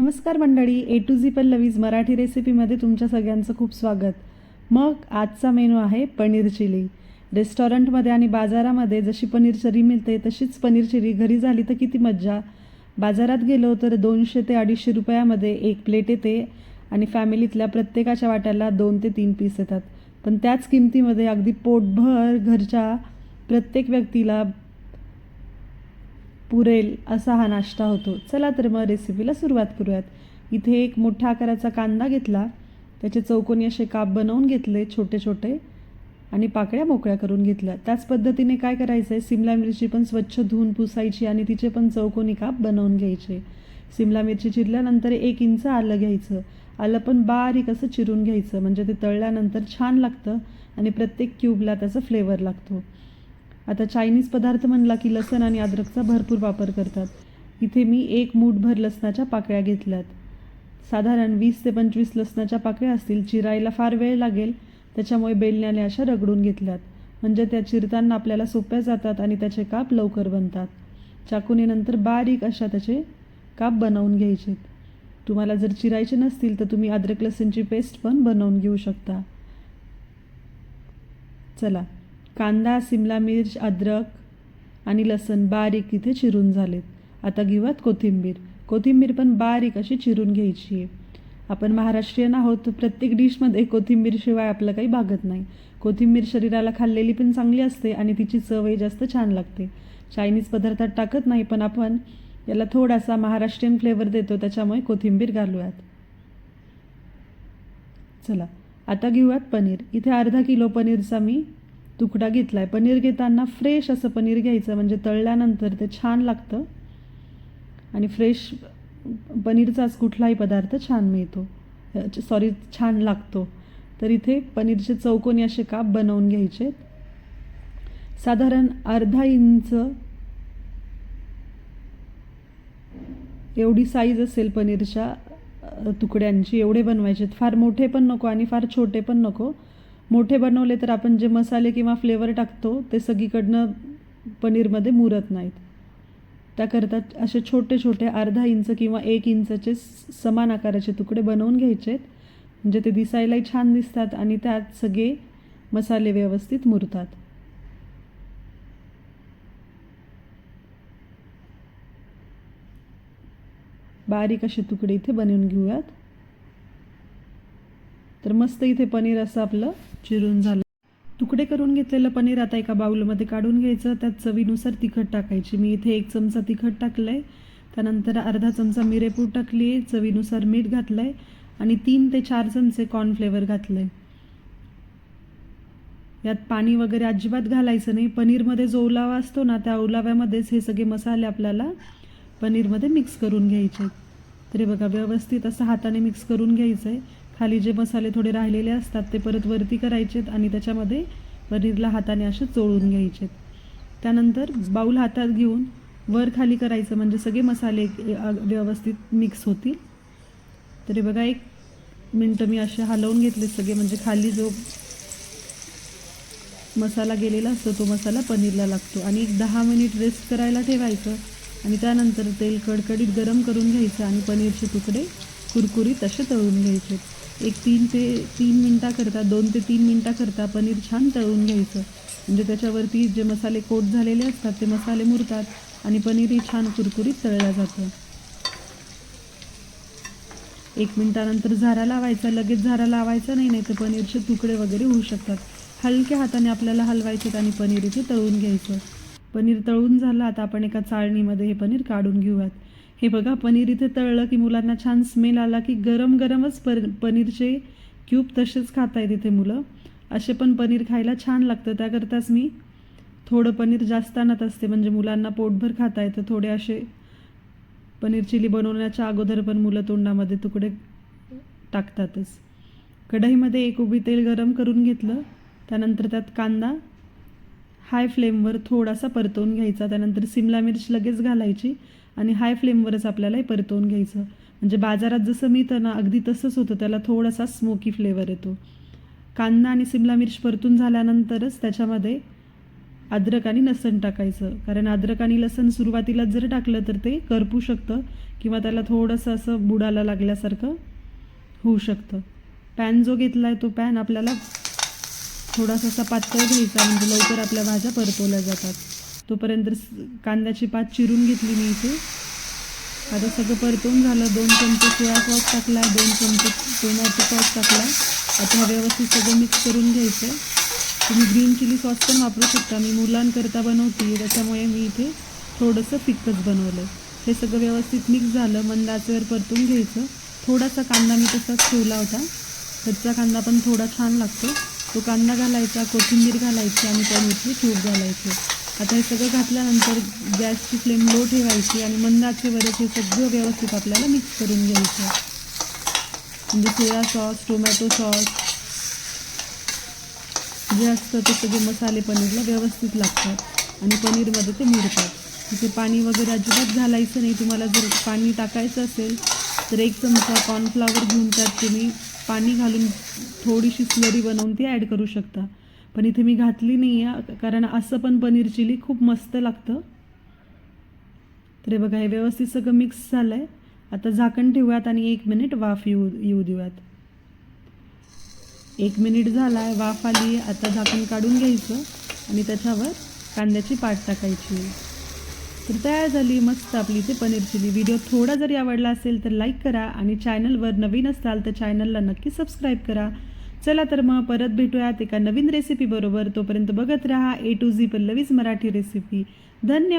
नमस्कार मंडळी A to Z Pallavi's Marathi रेसिपीमध्ये तुमच्या सगळ्यांचं खूप स्वागत. मग आजचा मेनू आहे पनीर चिली. रेस्टॉरंटमध्ये आणि बाजारामध्ये जशी पनीर चिली मिळते तशीच पनीर चिली घरी झाली तर किती मज्जा. बाजारात गेलो तर दोनशे ते अडीचशे रुपयामध्ये एक प्लेट येते आणि फॅमिलीतल्या प्रत्येकाच्या वाट्याला दोन ते तीन पीस येतात. पण त्याच किमतीमध्ये अगदी पोटभर घरच्या प्रत्येक व्यक्तीला पुरेल असा हा नाश्ता होतो. चला तर मग रेसिपीला सुरुवात करूयात. इथे एक मोठ्या आकाराचा कांदा घेतला. त्याचे चौकोनी असे काप बनवून घेतले छोटे छोटे आणि पाकळ्या मोकळ्या करून घेतल्या. त्याच पद्धतीने काय करायचं आहे सिमला मिरची पण स्वच्छ धुवून पुसायची आणि तिचे पण चौकोनी काप बनवून घ्यायचे. सिमला मिरची चिरल्यानंतर एक इंच आलं घ्यायचं. आलं पण बारीक असं चिरून घ्यायचं. म्हणजे ते तळल्यानंतर छान लागतं आणि प्रत्येक क्यूबला त्याचा फ्लेवर लागतो. आता चायनीज पदार्थ म्हणला की लसण आणि अद्रकचा भरपूर वापर करतात. इथे मी एक मूठभर लसणाच्या पाकळ्या घेतल्यात. साधारण वीस ते पंचवीस लसणाच्या पाकळ्या असतील चिरायला फार वेळ लागेल त्याच्यामुळे बेलण्याने अशा रगडून घेतल्यात. म्हणजे त्या चिरताना आपल्याला सोप्या जातात आणि त्याचे काप लवकर बनतात. चाकुनीनंतर बारीक अशा त्याचे काप बनवून घ्यायचे. तुम्हाला जर चिरायचे नसतील तर तुम्ही अद्रक लसणची पेस्ट पण बनवून घेऊ शकता. चला. कांदा सिमला मिर्च अद्रक आणि लसण बारीक इथे चिरून झालेत. आता घेऊयात कोथिंबीर. कोथिंबीर पण बारीक अशी चिरून घ्यायची आहे. आपण महाराष्ट्रीयन आहोत प्रत्येक डिशमध्ये कोथिंबीरशिवाय आपलं काही भागत नाही. कोथिंबीर शरीराला खाल्लेली पण चांगली असते आणि तिची चवही जास्त छान लागते. चायनीज पदार्थात टाकत नाही पण आपण याला थोडासा महाराष्ट्रीयन फ्लेवर देतो त्याच्यामुळे कोथिंबीर घालूयात. चला आता घेऊयात पनीर. इथे अर्धा किलो पनीरचा मी तुकडा घेतला आहे पनीर घेताना फ्रेश असं पनीर घ्यायचं. म्हणजे तळल्यानंतर ते छान लागतं. आणि फ्रेश पनीरचाच कुठलाही पदार्थ छान मिळतो. सॉरी छान लागतो. तर इथे पनीरचे चौकोनी असे काप बनवून घ्यायचे. साधारण अर्धा इंच एवढी साईज असेल पनीरच्या तुकड्यांची. एवढे बनवायचे फार मोठे पण नको आणि फार छोटे पण नको. मोठे बनवले तर आपण जे मसाले किंवा फ्लेवर टाकतो ते सगळीकडनं पनीरमध्ये मुरत नाहीत. त्याकरता असे छोटे छोटे अर्धा इंच किंवा एक इंचचे समान आकाराचे तुकडे बनवून घ्यायचे म्हणजे ते दिसायलाही छान दिसतात आणि त्यात सगळे मसाले व्यवस्थित मुरतात. बारीक असे तुकडे इथे बनवून घेऊयात. तर मस्त इथे पनीर असं आपलं चिरून झालं. तुकडे करून घेतलेलं पनीर आता एका बाऊलमध्ये काढून घ्यायचं. त्यात चवीनुसार तिखट टाकायची. मी इथे एक चमचा तिखट टाकलं आहे त्यानंतर अर्धा चमचा मिरेपूड टाकली आहे चवीनुसार मीठ घातलं आहे आणि तीन ते चार चमचे कॉर्नफ्लेवर घातलं आहे यात पाणी वगैरे अजिबात घालायचं नाही. पनीरमध्ये जो ओलावा असतो ना त्या ओलाव्यामध्येच हे सगळे मसाले आपल्याला पनीरमध्ये मिक्स करून घ्यायचे तरी बघा व्यवस्थित असं हाताने मिक्स करून घ्यायचं आहे खाली जे मसाले थोडे राहिलेले असतात ते परत वरती करायचेत आणि त्याच्यामध्ये पनीरला हाताने असे चोळून घ्यायचेत. त्यानंतर बाऊल हातात घेऊन वर खाली करायचं म्हणजे सगळे मसाले व्यवस्थित मिक्स होतील. तरी बघा एक मिनटं मी असे हलवून घेतले सगळे म्हणजे खाली जो मसाला गेलेला असतो तो मसाला पनीरला लागतो. आणि एक दहा मिनिट रेस्ट करायला ठेवायचं आणि त्यानंतर तेल कडकडीत गरम करून घ्यायचं आणि पनीरचे तुकडे कुरकुरीत असे तळून घ्यायचे. एक तीन ते तीन मिनटाकरता दोन ते तीन मिनटाकरता पनीर छान तळून घ्यायचं. म्हणजे त्याच्यावरती जे मसाले कोट झालेले असतात ते मसाले मुरतात आणि पनीरही छान कुरकुरीत तळलं जातं. एक मिनटानंतर झारा लावायचा लगेच झारा लावायचा नाही नाही तर पनीरचे तुकडे वगैरे होऊ शकतात. हलक्या हाताने आपल्याला हलवायचे आणि पनीर इथे तळून घ्यायचं. पनीर तळून झालं आता आपण एका चाळणीमध्ये हे पनीर काढून घेऊयात. हे बघा पनीर इथे तळलं की मुलांना छान स्मेल आला की गरम गरमच पर पनीरचे क्यूब तसेच खाता आहेत इथे मुलं. असे पण पनीर खायला छान लागतं. त्याकरताच मी थोडं पनीर जास्त आणत असते. म्हणजे मुलांना पोटभर खाता येतं थोडे असे पनीर चिली बनवण्याच्या अगोदर पण मुलं तोंडामध्ये तुकडे टाकतातच. कढईमध्ये एक उभी तेल गरम करून घेतलं. त्यानंतर त्यात कांदा हाय फ्लेमवर थोडासा परतवून घ्यायचा. त्यानंतर सिमला मिरच लगेच घालायची आणि हाय फ्लेमवरच आपल्याला हे परतवून घ्यायचं. म्हणजे बाजारात जसं मिळतं ना अगदी तसंच होतं त्याला थोडासा स्मोकी फ्लेवर येतो. कांदा आणि सिमला मिर्च परतून झाल्यानंतरच त्याच्यामध्ये अद्रक आणि लसण टाकायचं. कारण अद्रक आणि लसण सुरुवातीला जर टाकलं तर ते करपू शकतं किंवा त्याला थोडंसं असं बुडाला लागल्यासारखं होऊ शकतं. पॅन जो घेतला आहे तो पॅन आपल्याला थोडासा असा पातळ घ्यायचा म्हणजे लवकर आपल्या भाज्या परतवल्या जातात. तोपर्यंत कांद्याची पात चिरून घेतली मी इथे. आता सगळं परतवून झालं. दोन चमचे सोया सॉस टाकला दोन चमचे टोमॅटो सॉस टाकला आता हे व्यवस्थित सगळं मिक्स करून घ्यायचं तुम्ही ग्रीन चिली सॉस पण वापरू शकता. मी मुलांकरता बनवते त्याच्यामुळे मी इथे थोडंसं फिक्कच बनवलं हे सगळं व्यवस्थित मिक्स झालं. मंदाचेवर परतून घ्यायचं. थोडासा कांदा मी तसाच ठेवला होता. कच्चा कांदा पण थोडा छान लागतो. तो कांदा घालायचा कोथिंबीर घालायची आणि पनीरचे क्यूब घालायचे. आता हे सगळं घातल्यानंतर गॅसची फ्लेम लो ठेवायची आणि मंद आचेवरच हे सगळं व्यवस्थित आपल्याला मिक्स करून घ्यायचं. म्हणजे सोया सॉस टोमॅटो सॉस जे असतं ते सगळे मसाले पनीरला व्यवस्थित लागतात आणि पनीरमध्ये ते मिळतात. तिथे पाणी वगैरे अजिबात घालायचं नाही. तुम्हाला जर पाणी टाकायचं असेल तर एक चमचा कॉर्नफ्लावर घेऊन त्यात तुम्ही पाणी घालून थोडीशी स्लरी बनवून ती ॲड करू शकता. पण इथे मी घातली नाही आहे कारण असं पण पनीर चिली खूप मस्त लागतं. तर हे बघा हे व्यवस्थित सगळं मिक्स झालं आहे आता झाकण ठेवूयात आणि एक मिनिट वाफ येऊ येऊ देऊयात. एक मिनिट झाला आहे वाफ आली आता झाकण काढून घ्यायचं आणि त्याच्यावर कांद्याची पाट टाकायची. तर तयार झाली मस्त आपली इथे पनीर चिली व्हिडिओ थोडा जरी आवडला असेल तर लाईक करा आणि चॅनलवर नवीन असाल तर चॅनलला नक्की सबस्क्राईब करा. चला तर मग परत भेटूयात एका नवीन रेसिपी बरोबर. तोपर्यंत बघत राहा A to Z Pallavi's Marathi recipe धन्यवाद.